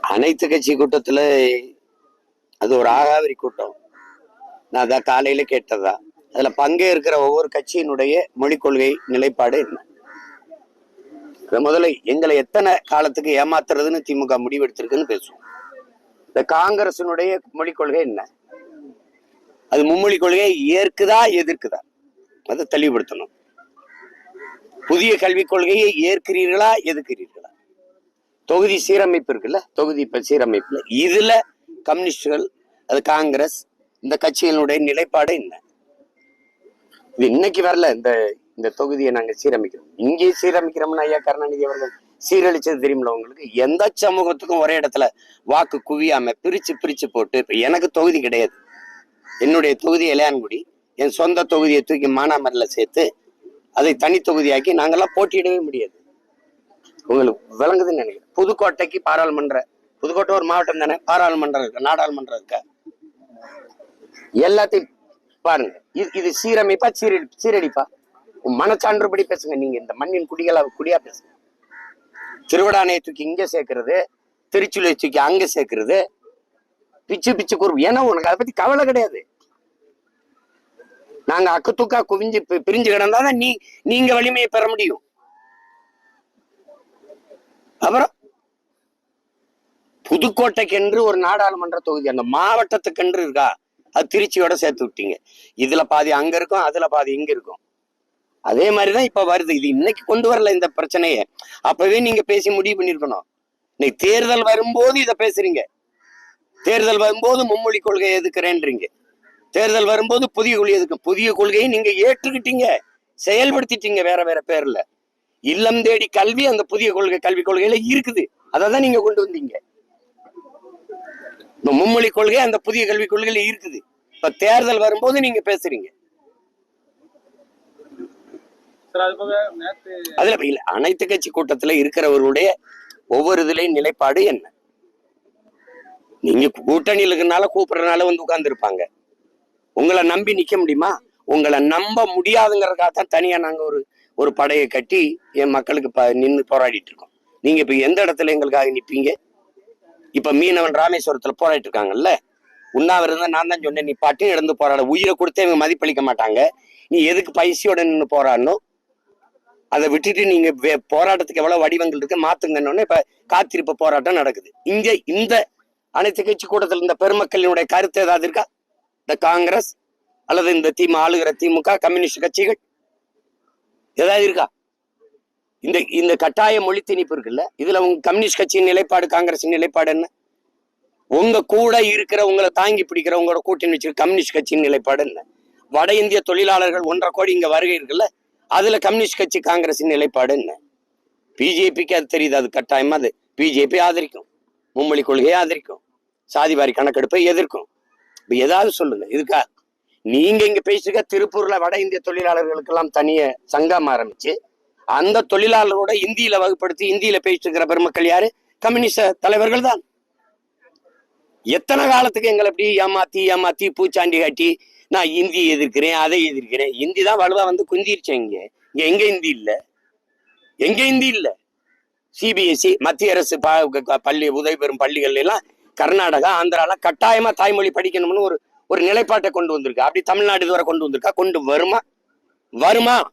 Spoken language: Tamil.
அனைத்து கட்சி கூட்டத்துல அது ஒரு ஆகாவரி கூட்டம். நான் அதான் காலையில கேட்டதா. அதுல பங்கேற்கிற ஒவ்வொரு கட்சியினுடைய மொழிக் கொள்கை நிலைப்பாடு என்ன? முதல்ல எங்களை எத்தனை காலத்துக்கு ஏமாத்துறதுன்னு திமுக முடிவெடுத்திருக்குன்னு பேசுவோம். இந்த காங்கிரசினுடைய மொழிக் கொள்கை என்ன? அது மும்மொழி கொள்கையை ஏற்குதா எதிர்க்குதா? அதை தெளிவுபடுத்தணும். புதிய கல்விக் கொள்கையை ஏற்கிறீர்களா எதிர்க்கிறீர்களா? தொகுதி சீரமைப்பு இருக்குல்ல? தொகுதி சீரமைப்புல. இதுல கம்யூனிஸ்டுகள் அது காங்கிரஸ் இந்த கட்சிகளுடைய நிலைப்பாடு என்ன இது இன்னைக்கு வரல இந்த இந்த தொகுதியை நாங்க சீரமைக்கிறோம். இங்கே சீரமைக்கிறோம்னு ஐயா கருணாநிதி அவர்கள் சீரழிச்சது தெரியுமில்ல உங்களுக்கு? எந்த சமூகத்துக்கும் ஒரே இடத்துல வாக்கு குவியாம பிரிச்சு பிரிச்சு போட்டு இப்ப எனக்கு தொகுதி கிடையாது. என்னுடைய தொகுதி இளையான்குடி. என் சொந்த தொகுதியை தூக்கி மானாமரில் சேர்த்து அதை தனி தொகுதியாக்கி நாங்கெல்லாம் போட்டியிடவே முடியாது. உங்களுக்கு விளங்குதுன்னு நினைக்கிறேன். புதுக்கோட்டைக்கு பாராளுமன்ற புதுக்கோட்டை ஒரு மாவட்டம் தானே? பாராளுமன்றம் இருக்கு? நாடாளுமன்றம் இருக்க? எல்லாத்தையும் பாருங்க. இது இது சீரமைப்பா சீரடி சீரடிப்பா? உன் மனச்சான்றுபடி பேசுங்க. நீங்க இந்த மண்ணின் குடிகளா குடியா பேசுங்க. திருவிடானையை தூக்கி இங்க சேர்க்கறது திருச்சுழியை தூக்கி அங்க சேர்க்கறது பிச்சு பிச்சு குறும். ஏன்னா உனக்கு அதை பத்தி கவலை கிடையாது. நாங்க அக்கத்துக்கா குவிஞ்சு பிரிஞ்சு கிடந்தாதான் நீ நீங்க வலிமையை பெற முடியும். அப்புறம் புதுக்கோட்டைக்கென்று ஒரு நாடாளுமன்ற தொகுதி அந்த மாவட்டத்துக்கென்று இருக்கா? அது திருச்சியோட சேர்த்து விட்டீங்க. இதுல பாதி அங்க இருக்கும் அதுல பாதி இங்க இருக்கும். அதே மாதிரிதான் இப்ப வருது. இது இன்னைக்கு கொண்டு வரல இந்த பிரச்சனையை. அப்பவே நீங்க பேசி முடிவு பண்ணிருக்கணும் இன்னைக்கு தேர்தல் வரும்போது இதை பேசுறீங்க. தேர்தல் வரும்போது மும்மொழி கொள்கையை எதுக்குறேன்றீங்க. தேர்தல் வரும்போது புதிய கொள்கை எதுக்கு? புதிய கொள்கையை நீங்க ஏற்றுக்கிட்டீங்க. செயல்படுத்திட்டீங்க வேற வேற பேர்ல. இல்லம் தேடி கல்வி அந்த புதிய கொள்கை கல்வி கொள்கையில இருக்குது. அதை தான் நீங்க கொண்டு வந்தீங்க. இந்த மும்மொழி கொள்கை அந்த புதிய கல்விக் கொள்கையில இருக்குது. இப்ப தேர்தல் வரும்போது நீங்க பேசுறீங்க. அதுல இல்ல. அனைத்து கட்சி கூட்டத்துல இருக்கிறவர்களுடைய ஒவ்வொரு இதுலயும் நிலைப்பாடு என்ன? நீங்க கூட்டணியில் இருக்கிறனால கூப்பிடுறதுனால வந்து உட்கார்ந்து இருப்பாங்க உங்களை நம்பி நிக்க முடியுமா? உங்களை நம்ப முடியாதுங்கிறதுக்காக தான் தனியா நாங்க ஒரு ஒரு படையை கட்டி என் மக்களுக்கு ப நின்று போராடிட்டு இருக்கோம் நீங்க இப்ப எந்த இடத்துல எங்களுக்காக நிற்பீங்க இப்ப மீனவன் ராமேஸ்வரத்துல போராடிட்டு இருக்காங்கல்ல உண்ணாவிரதம் நான் தான் சொன்னேன் நீ பாட்டு இழந்து போராட. உயிரை கொடுத்தே இவங்க மதிப்பளிக்க மாட்டாங்க. நீ எதுக்கு பைசியோட நின்று போராடணும்? அதை விட்டுட்டு நீங்க போராட்டத்துக்கு எவ்வளவு வடிவங்கள் இருக்கு மாத்துங்கன்னு இப்ப காத்திருப்பு போராட்டம் நடக்குது. இங்க இந்த அனைத்து கட்சி கூட்டத்தில் இந்த பெருமக்களினுடைய கருத்து ஏதாவது இருக்கா? இந்த காங்கிரஸ் அல்லது இந்த திமுக ஆளுகிற திமுக கம்யூனிஸ்ட் கட்சிகள்? ஏதாவது இருக்கா? இந்த இந்த கட்டாய மொழி திணிப்பு இருக்குல்ல? இதுல உங்க கம்யூனிஸ்ட் கட்சியின் நிலைப்பாடு காங்கிரஸ் நிலைப்பாடு என்ன? உங்க கூட இருக்கிற உங்களை தாங்கி பிடிக்கிற உங்களோட கூட்டணி வச்சிருக்க கம்யூனிஸ்ட் கட்சியின் நிலைப்பாடு என்ன? வட இந்திய தொழிலாளர்கள் ஒன்றரை கோடி இங்க வருகை இருக்குல்ல? அதுல கம்யூனிஸ்ட் கட்சி காங்கிரஸின் நிலைப்பாடு என்ன? பிஜேபிக்கு அது தெரியுது அது கட்டாயமா. அது பிஜேபி ஆதரிக்கும். மும்மொழி கொள்கையை ஆதரிக்கும். சாதிவாரி கணக்கெடுப்பை எதிர்க்கும். இப்ப ஏதாவது சொல்லுங்க. இதுக்கா நீங்க இங்க பேசிருக்க திருப்பூர்ல வட இந்திய தொழிலாளர்களுக்கெல்லாம் தனிய சங்கம் ஆரம்பிச்சு அந்த தொழிலாளரோட இந்தியில வகுப்படுத்தி இந்தியில பேசிட்டு இருக்கிற பெருமக்கள் யாரு? கம்யூனிஸ்ட தலைவர்கள் தான். எத்தனை காலத்துக்கு எங்களை எப்படி ஏமாத்தி ஏமாத்தி பூச்சாண்டி காட்டி நான் இந்தி எதிர்க்கிறேன் அதை எதிர்க்கிறேன். இந்தி தான் வலுவா வந்து குந்திருச்சேன் இங்க. இங்க எங்க இந்தி இல்ல? எங்க இந்தி இல்ல? சிபிஎஸ்சி மத்திய அரசு ப- க- பள்ளி உதவி பெறும் பள்ளிகள் எல்லாம் கர்நாடகா ஆந்திரால கட்டாயமா தாய்மொழி படிக்கணும்னு ஒரு ஒரு நிலைப்பாட்டை கொண்டு வந்திருக்கு. அப்படி தமிழ்நாடு இதுவரை கொண்டு வந்திருக்கா? கொண்டு வருமா? வருமா?